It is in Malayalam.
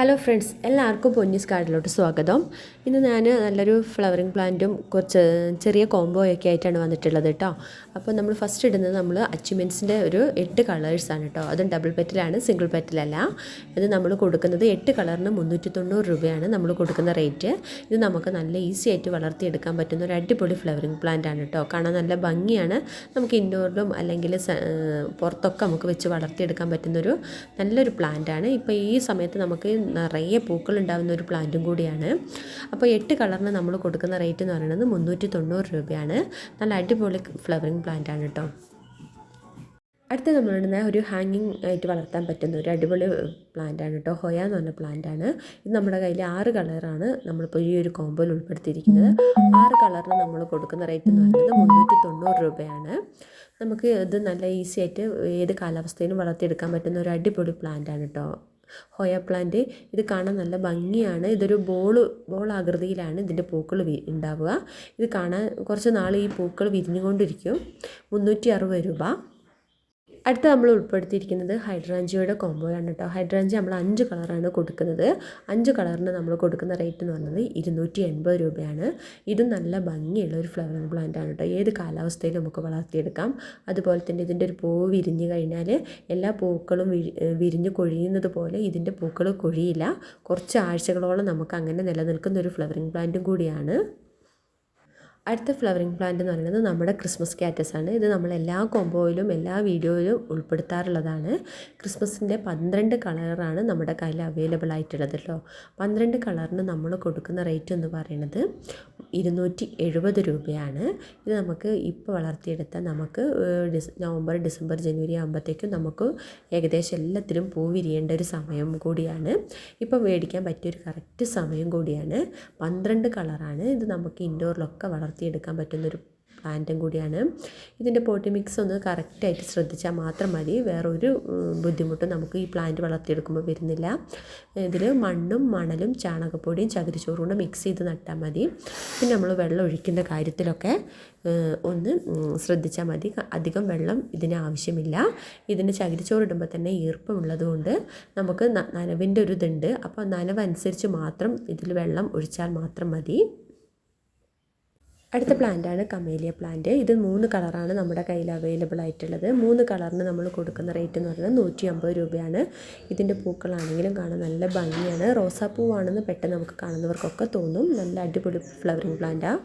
ഹലോ ഫ്രണ്ട്സ് എല്ലാവർക്കും പൊന്നീസ് കാർഡിലോട്ട് സ്വാഗതം. ഇന്ന് ഞാൻ നല്ലൊരു ഫ്ലവറിങ് പ്ലാന്റും കുറച്ച് ചെറിയ കോംബോ ഒക്കെ ആയിട്ടാണ് വന്നിട്ടുള്ളത് കേട്ടോ അപ്പോൾ നമ്മൾ ഫസ്റ്റ് ഇടുന്നത് നമ്മൾ അച്ചീവ്മെന്റ്സിന്റെ ഒരു എട്ട് കളേഴ്സാണ് കേട്ടോ അതും ഡബിൾ പെറ്റിലാണ് സിംഗിൾ പെറ്റിലല്ല ഇത് നമ്മൾ കൊടുക്കുന്നത് എട്ട് കളറിന് മുന്നൂറ്റി തൊണ്ണൂറ് രൂപയാണ് നമ്മൾ കൊടുക്കുന്ന റേറ്റ് ഇത് നമുക്ക് നല്ല ഈസി ആയിട്ട് വളർത്തിയെടുക്കാൻ പറ്റുന്ന ഒരു അടിപൊളി ഫ്ലവറിങ് പ്ലാന്റ് ആണ് കേട്ടോ കാണാൻ നല്ല ഭംഗിയാണ്. നമുക്ക് ഇൻഡോറിലും അല്ലെങ്കിൽ പുറത്തൊക്കെ നമുക്ക് വെച്ച് വളർത്തിയെടുക്കാൻ പറ്റുന്നൊരു നല്ലൊരു പ്ലാന്റ് ആണ്. ഇപ്പോൾ ഈ സമയത്ത് നമുക്ക് നിറയെ പൂക്കൾ ഉണ്ടാകുന്ന ഒരു പ്ലാന്റും കൂടിയാണ്. അപ്പോൾ എട്ട് കളറിന് നമ്മൾ കൊടുക്കുന്ന റേറ്റ് എന്ന് പറയുന്നത് മുന്നൂറ്റി തൊണ്ണൂറ് രൂപയാണ്. നല്ല അടിപൊളി ഫ്ലവറിങ് പ്ലാന്റ് ആണ് കേട്ടോ അടുത്ത നമ്മളിടുന്ന ഒരു ഹാങ്ങിങ് ആയിട്ട് വളർത്താൻ പറ്റുന്ന ഒരു അടിപൊളി പ്ലാന്റ് ആണ് കേട്ടോ. ഹൊയ എന്ന് പറഞ്ഞ പ്ലാന്റ് ആണ് ഇത് നമ്മുടെ കയ്യിൽ ആറ് കളറാണ് നമ്മളിപ്പോൾ ഈ ഒരു കോമ്പോയിൽ ഉൾപ്പെടുത്തിയിരിക്കുന്നത്. ആറ് കളറിന് നമ്മൾ കൊടുക്കുന്ന റേറ്റ് എന്ന് പറയുന്നത് മുന്നൂറ്റി തൊണ്ണൂറ് രൂപയാണ്. നമുക്ക് ഇത് നല്ല ഈസി ആയിട്ട് ഏത് കാലാവസ്ഥയിലും വളർത്തിയെടുക്കാൻ പറ്റുന്ന ഒരു അടിപൊളി പ്ലാന്റ് ആണ് കേട്ടോ. Hoya plant. ഇത് കാണാൻ നല്ല ഭംഗിയാണ്. ഇതൊരു ബോൾ ബോൾ ആകൃതിയിലാണ് ഇതിന്റെ പൂക്കൾ ഉണ്ടാവുക. ഇത് കാണാൻ കുറച്ച് നാൾ ഈ പൂക്കൾ വിരിഞ്ഞുകൊണ്ടിരിക്കും. മുന്നൂറ്റി അറുപത് രൂപ. അടുത്ത നമ്മൾ ഉൾപ്പെടുത്തിയിരിക്കുന്നത് ഹൈഡ്രാഞ്ചിയുടെ കോമ്പോയാണ് കേട്ടോ. ഹൈഡ്രാഞ്ചി നമ്മൾ അഞ്ച് കളറാണ് കൊടുക്കുന്നത്. അഞ്ച് കളറിന് നമ്മൾ കൊടുക്കുന്ന റേറ്റ് എന്ന് പറയുന്നത് ഇരുന്നൂറ്റി എൺപത് രൂപയാണ്. ഇത് നല്ല ഭംഗിയുള്ള ഒരു ഫ്ലവറിങ് പ്ലാന്റ് ആണ് കേട്ടോ. ഏത് കാലാവസ്ഥയിലും നമുക്ക് വളർത്തിയെടുക്കാം. അതുപോലെ തന്നെ ഇതിന്റെ ഒരു പൂവ് വിരിഞ്ഞു കഴിഞ്ഞാൽ എല്ലാ പൂക്കളും വിരി വിരിഞ്ഞ് കൊഴിയുന്നത് പോലെ ഇതിന്റെ പൂക്കൾ കൊഴിയില്ല. കുറച്ച് ആഴ്ചകളോളം നമുക്ക് അങ്ങനെ നിലനിൽക്കുന്ന ഒരു ഫ്ലവറിങ് പ്ലാന്റും കൂടിയാണ്. അടുത്ത ഫ്ലവറിങ് പ്ലാന്റ് എന്ന് പറയുന്നത് നമ്മുടെ ക്രിസ്മസ് കാറ്റസ് ആണ്. ഇത് നമ്മൾ എല്ലാ കോമ്പോയിലും എല്ലാ വീഡിയോയിലും ഉൾപ്പെടുത്താറുള്ളതാണ്. ക്രിസ്മസിന്റെ പന്ത്രണ്ട് കളറാണ് നമ്മുടെ കയ്യിൽ അവൈലബിൾ ആയിട്ടുള്ളത് കേട്ടോ. പന്ത്രണ്ട് കളറിന് നമ്മൾ കൊടുക്കുന്ന റേറ്റ് എന്ന് പറയുന്നത് ഇരുന്നൂറ്റി എഴുപത് രൂപയാണ്. ഇത് നമുക്ക് ഇപ്പോൾ വളർത്തിയെടുത്ത നമുക്ക് ഡിസ് നവംബർ ഡിസംബർ ജനുവരി ആകുമ്പോഴത്തേക്കും നമുക്ക് ഏകദേശം എല്ലാത്തിലും പൂ വിരിയേണ്ട ഒരു സമയം കൂടിയാണ്. ഇപ്പോൾ മേടിക്കാൻ പറ്റിയൊരു കറക്റ്റ് സമയം കൂടിയാണ്. പന്ത്രണ്ട് കളറാണ് ഇത് നമുക്ക് ഇൻഡോറിലൊക്കെ വളർത്തിയെടുക്കാൻ പറ്റുന്നൊരു പ്ലാന്റും കൂടിയാണ്. ഇതിന്റെ പോട്ടി മിക്സ് ഒന്ന് കറക്റ്റായിട്ട് ശ്രദ്ധിച്ചാൽ മാത്രം മതി. വേറൊരു ബുദ്ധിമുട്ടും നമുക്ക് ഈ പ്ലാന്റ് വളർത്തിയെടുക്കുമ്പോൾ വരുന്നില്ല. ഇതിൽ മണ്ണും മണലും ചാണകപ്പൊടിയും ചകിരിച്ചോറും കൂടെ മിക്സ് ചെയ്ത് നട്ടാൽ മതി. പിന്നെ നമ്മൾ വെള്ളം ഒഴിക്കുന്ന കാര്യത്തിലൊക്കെ ഒന്ന് ശ്രദ്ധിച്ചാൽ മതി. അധികം വെള്ളം ഇതിന് ആവശ്യമില്ല. ഇതിന് ചകിരിച്ചോറ് ഇടുമ്പോൾ തന്നെ ഈർപ്പമുള്ളതുകൊണ്ട് നമുക്ക് നനവിന്റെ ഒരു ഇതുണ്ട്. അപ്പോൾ നനവനുസരിച്ച് മാത്രം ഇതിൽ വെള്ളം ഒഴിച്ചാൽ മാത്രം മതി. അടുത്ത പ്ലാന്റാണ് കമേലിയ പ്ലാന്റ് ഇത് മൂന്ന് കളറാണ് നമ്മുടെ കയ്യിൽ അവൈലബിൾ ആയിട്ടുള്ളത്. മൂന്ന് കളറിന് നമ്മൾ കൊടുക്കുന്ന റേറ്റ് എന്ന് പറയുന്നത് നൂറ്റി അമ്പത് രൂപയാണ്. ഇതിന്റെ പൂക്കളാണെങ്കിലും കാണാൻ നല്ല ഭംഗിയാണ്. റോസാപ്പൂവാണെന്ന് പെട്ടെന്ന് നമുക്ക് കാണുന്നവർക്കൊക്കെ തോന്നും. നല്ല അടിപൊളി ഫ്ലവറിങ് പ്ലാന്റാണ്